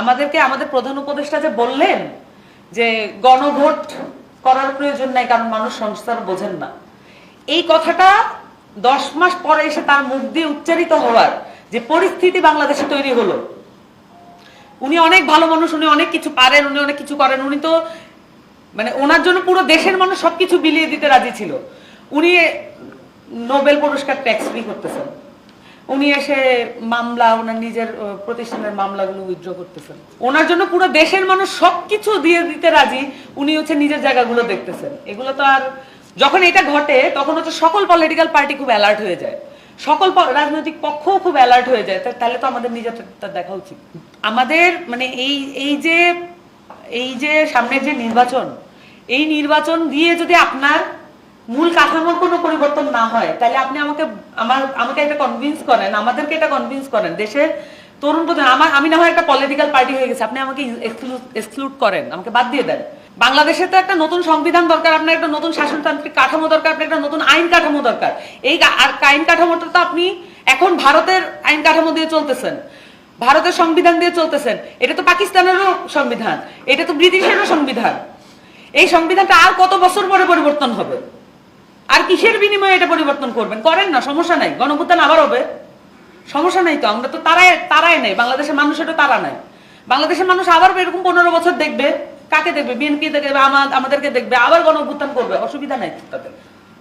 আমাদেরকে, আমাদের প্রধান উপদেষ্টা যে বললেন যে গণভোট করার প্রয়োজন নাই, কারণ মানুষ সংস্কার বোঝেন না। এই কথাটা দশ মাস পরে এসে তার মুখ দিয়ে উচ্চারিত হওয়ার যে পরিস্থিতি বাংলাদেশে তৈরি হলো। উনি অনেক ভালো মানুষ, উনি অনেক কিছু পারেন, উনি অনেক কিছু করেন, উনি তো মানে ওনার জন্য পুরো দেশের মানুষ সবকিছু বিলিয়ে দিতে রাজি ছিল। উনি নোবেল পুরস্কার ট্যাক্স ফ্রি করতেছেন। উনি এসে মামলা, ওনার নিজের প্রতিষ্ঠানের মামলাগুলো উইথড্র করতেছেন। ওনার জন্য পুরো দেশের মানুষ সবকিছু দিয়ে দিতে রাজি, উনি হচ্ছে নিজের জায়গাগুলো দেখতেছেন। এগুলো তো আর, যখন এটা ঘটে, তখন হচ্ছে সকল পলিটিক্যাল পার্টি খুব অ্যালার্ট হয়ে যায়। সকল রাজনৈতিক পক্ষও খুব অ্যালার্ট হয়ে যায়। তাহলে তো আমাদের নিজেরটা দেখা উচিত। আমাদের মানে এই এই যে এই যে সামনের যে নির্বাচন, এই নির্বাচন দিয়ে যদি আপনার মূল কাঠামোর কোনো পরিবর্তন না হয়, তাহলে আপনি আমাকে, আমার, আমাকে এটা কনভিন্স করেন, আমাদেরকে এটা কনভিন্স করেন, দেশের তরুণ প্রধান আমার, আমি না হয় একটা পলিটিক্যাল পার্টি হয়ে গেছে, আপনি আমাকে এক্সক্লুড করেন, আমাকে বাদ দিয়ে দেন। বাংলাদেশে তো একটা নতুন সংবিধান দরকার, আপনার একটা নতুন শাসনতান্ত্রিক কাঠামো দরকার, আপনার একটা নতুন আইন কাঠামো দরকার। এই আর আইন কাঠামোটা তো আপনি এখন ভারতের আইন কাঠামো দিয়ে চলতেছেন, ভারতের সংবিধান দিয়ে চলতেছেন। এটা তো পাকিস্তানেরও সংবিধান, এটা তো ব্রিটিশেরও সংবিধান। এই সংবিধানটা আর কত বছর পরে পরিবর্তন হবে? আর কিসের বিনিময়ে এটা পরিবর্তন করবেন? করেন না, সমস্যা নাই। গণভুত্থান আবার হবে। সমস্যা নাই তো, আমরা তো তারাই তারাই নেই। বাংলাদেশের মানুষ এটা তারা নাই। বাংলাদেশের মানুষ আবার এরকম পনেরো বছর দেখবে। কাকে দেখবে? বিএনপি দেখবে আমাদেরকে দেখবে। আবার গণভুত্থান করবে। অসুবিধা নাই তাদের।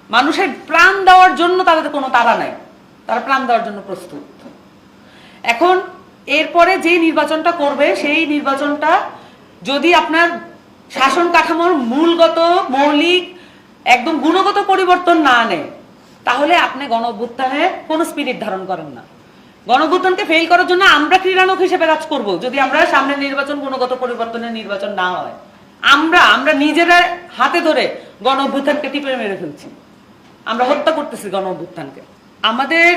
মানুষের প্রাণ দেওয়ার জন্য তাদের কোনো তারা নাই। তারা প্রাণ দেওয়ার জন্য প্রস্তুত। এখন এরপরে যে নির্বাচনটা করবে, সেই নির্বাচনটা যদি আপনার শাসন কাঠামোর মূলগত, মৌলিক একদম গুণগত পরিবর্তন না আনে, তাহলে আপনি গণ অভ্যুত্থানে কোনো স্পিরিট ধারণ করেন না। গণ অভ্যুত্থানকে ফেল করার জন্য আমরা ক্রীড়ানক হিসেবে কাজ করব, যদি আমরা সামনের নির্বাচন, গুণগত পরিবর্তনের নির্বাচন না হয়। আমরা আমরা নিজেরা হাতে ধরে গণ অভ্যুত্থানকে টিপে মেরে ফেলছি। আমরা হত্যা করতেছি গণ অভ্যুত্থানকে আমাদের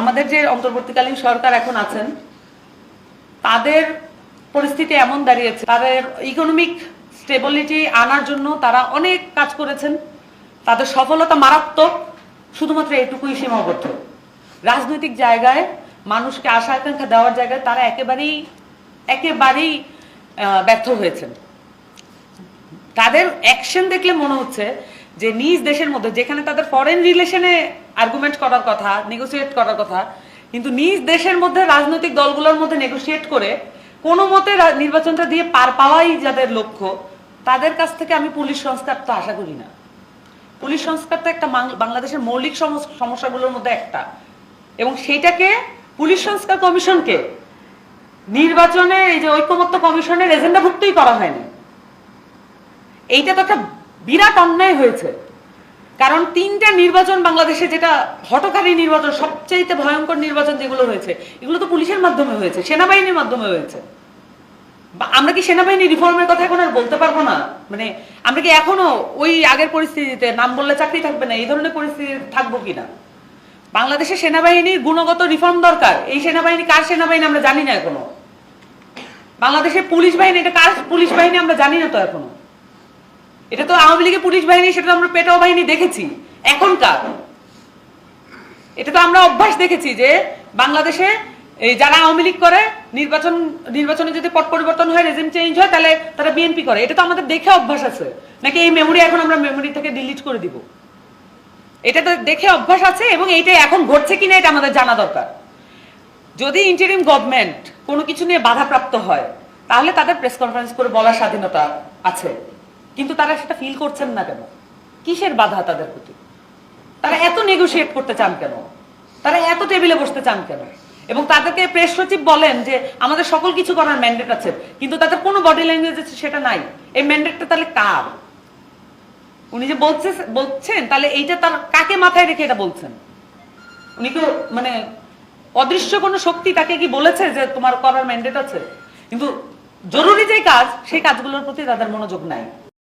আমাদের যে অন্তর্বর্তীকালীন সরকার এখন আছেন, তাদের পরিস্থিতি এমন দাঁড়িয়েছে, তাদের ইকোনমিক স্টেবিলিটি আনার জন্য তারা অনেক কাজ করেছেন। তাদের সফলতা মারাত্মক, শুধুমাত্র এটুকুই সীমাবদ্ধ। রাজনৈতিক জায়গায় মানুষকে আশা আকাঙ্ক্ষা দেওয়ার জায়গায় তারা একেবারেই একেবারেই ব্যর্থ হয়েছেন। তাদের অ্যাকশন দেখলে মনে হচ্ছে যে নিজ দেশের মধ্যে, যেখানে তাদের ফরেন রিলেশনে আর্গুমেন্ট করার কথা নেগোসিয়েট করার কথা, কিন্তু নিজ দেশের মধ্যে রাজনৈতিক দলগুলোর মধ্যে নেগোসিয়েট করে কোনো মতে নির্বাচনটা দিয়ে পার পাওয়াই যাদের লক্ষ্য তাদের কাছ থেকে আমি পুলিশ সংস্কার তো আশা করি না। পুলিশ সংস্কার তো একটা বাংলাদেশের মৌলিক সমস- সমস্যাগুলোর মধ্যে একটা। এবং সেইটাকে পুলিশ সংস্কার কমিশনকে নির্বাচনে এই যে ঐক্যমত্য কমিশনের এজেন্ডাভুক্তই করা হয়নি। এইটা তো একটা বিরাট অন্যায় হয়েছে। কারণ তিনটা নির্বাচন বাংলাদেশে যেটা হটকারী নির্বাচন, সবচাইতে ভয়ঙ্কর নির্বাচন যেগুলো হয়েছে, এগুলো তো পুলিশের মাধ্যমে হয়েছে, সেনাবাহিনীর মাধ্যমে হয়েছে। আমরা কি সেনাবাহিনী রিফর্মের কথা এখন আর বলতে পারব না? মানে আমরা কি এখনও ওই আগের পরিস্থিতিতে নাম বললে চাকরি থাকবে না? এই ধরনের পরিস্থিতি থাকব কিনা বাংলাদেশের সেনাবাহিনীর গুণগত রিফর্ম দরকার। এই সেনাবাহিনী কার সেনাবাহিনী আমরা জানি না এখনও। বাংলাদেশের পুলিশ বাহিনী, এটা কার পুলিশ বাহিনী আমরা জানি না তো এখনও। এটা তো আওয়ামী লীগের পুলিশ বাহিনী, সেটা তো আমরা পেটাও বাহিনী দেখেছি। এখনকার এটা তো আমরা অভ্যাস দেখেছি যে বাংলাদেশে যারা আওয়ামী লীগ করে নির্বাচন, নির্বাচনে যদি পট পরিবর্তন হয় রেজিম চেঞ্জ হয়, তাহলে তারা বিএনপি করে। এটা তো আমাদের দেখে অভ্যাস আছে। নাকি এই মেমোরি এখন আমরা মেমোরি থেকে ডিলিট করে দিব? এটা তো দেখে অভ্যাস আছে এবং এইটা এখন ঘটছে কিনা এটা আমাদের জানা দরকার। যদি ইন্টারিম গভর্নমেন্ট কোনো কিছু নিয়ে বাধাপ্রাপ্ত হয়, তাহলে তাদের প্রেস কনফারেন্স করে বলার স্বাধীনতা আছে। কিন্তু তারা সেটা ফিল করছেন না কেন? কিসের বাধা তাদের প্রতি? তারা এত নেগোশিয়েট করতে চান কেন? তারা এত টেবিলে বসতে চান কেন? এবং তাদেরকে প্রেস সচিব বলেন যে আমাদের সকল কিছু করার ম্যান্ডেট আছে, কিন্তু তাদের কোনো বডি ল্যাঙ্গুয়েজ আছে সেটা নাই। এই ম্যান্ডেটটা তাহলে কার? উনি যে বলছে, বলছেন, তাহলে এইটা তার কাকে মাথায় রেখে এটা বলছেন? উনি কি মানে অদৃশ্য কোনো শক্তি তাকে কি বলেছে যে তোমার করার ম্যান্ডেট আছে? কিন্তু জরুরি যে কাজ, সেই কাজগুলোর প্রতি তাদের মনোযোগ নাই।